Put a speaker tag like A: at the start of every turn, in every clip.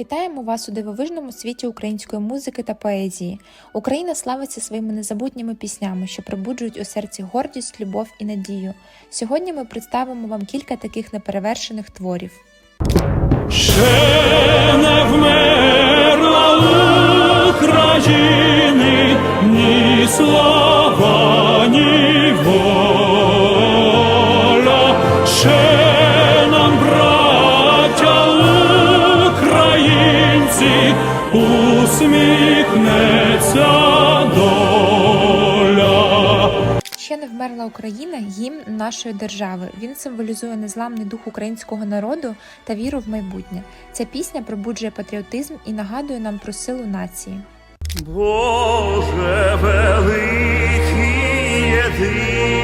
A: Вітаємо вас у дивовижному світі української музики та поезії. Україна славиться своїми незабутніми піснями, що пробуджують у серці гордість, любов і надію. Сьогодні ми представимо вам кілька таких неперевершених творів.
B: Ще не вмерла України українці, усміхнеться доля.
A: Ще не вмерла Україна гімн нашої держави. Він символізує незламний дух українського народу та віру в майбутнє. Ця пісня пробуджує патріотизм і нагадує нам про силу нації.
B: Боже великий єдиний,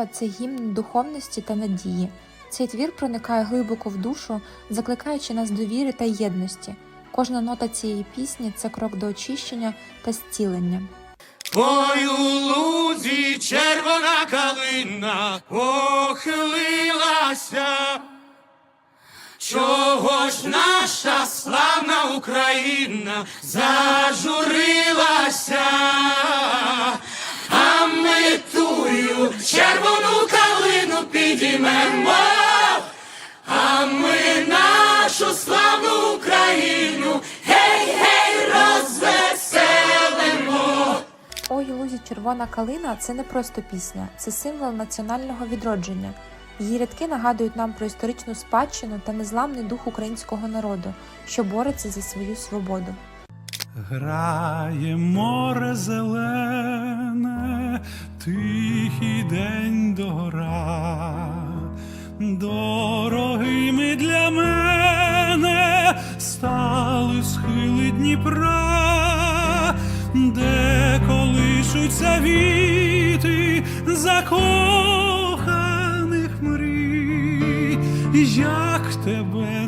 A: Молитва це гімн духовності та надії. Цей твір проникає глибоко в душу, закликаючи нас до віри та єдності. Кожна нота цієї пісні це крок до очищення та зцілення.
C: Ой, у лузі червона калина похилилася. Чого ж наша славна Україна зажурилася, тую червону калину підіймемо, а ми нашу славну Україну, гей, гей, розвеселимо.
A: Ой, лузі червона калина це не просто пісня, це символ національного відродження. Її рядки нагадують нам про історичну спадщину та незламний дух українського народу, що бореться за свою свободу.
B: Грає море зелене, тихий день догора, дорогими для мене стали схили Дніпра, де колишуться віти закоханих мрій, як тебе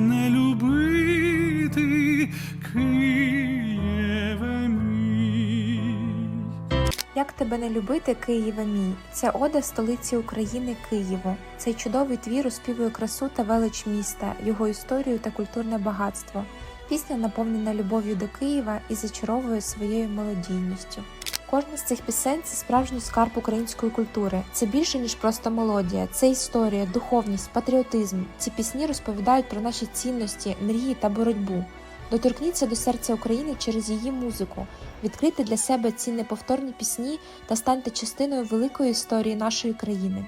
A: Як тебе не любити, Києве мій? Це ода столиці України Києву. Цей чудовий твір оспівує красу та велич міста, його історію та культурне багатство. Пісня наповнена любов'ю до Києва і зачаровує своєю мелодійністю. Кожна з цих пісень це справжній скарб української культури. Це більше ніж просто мелодія, це історія, духовність, патріотизм. Ці пісні розповідають про наші цінності, мрії та боротьбу. Доторкніться до серця України через її музику, відкрийте для себе ці неповторні пісні та станьте частиною великої історії нашої країни.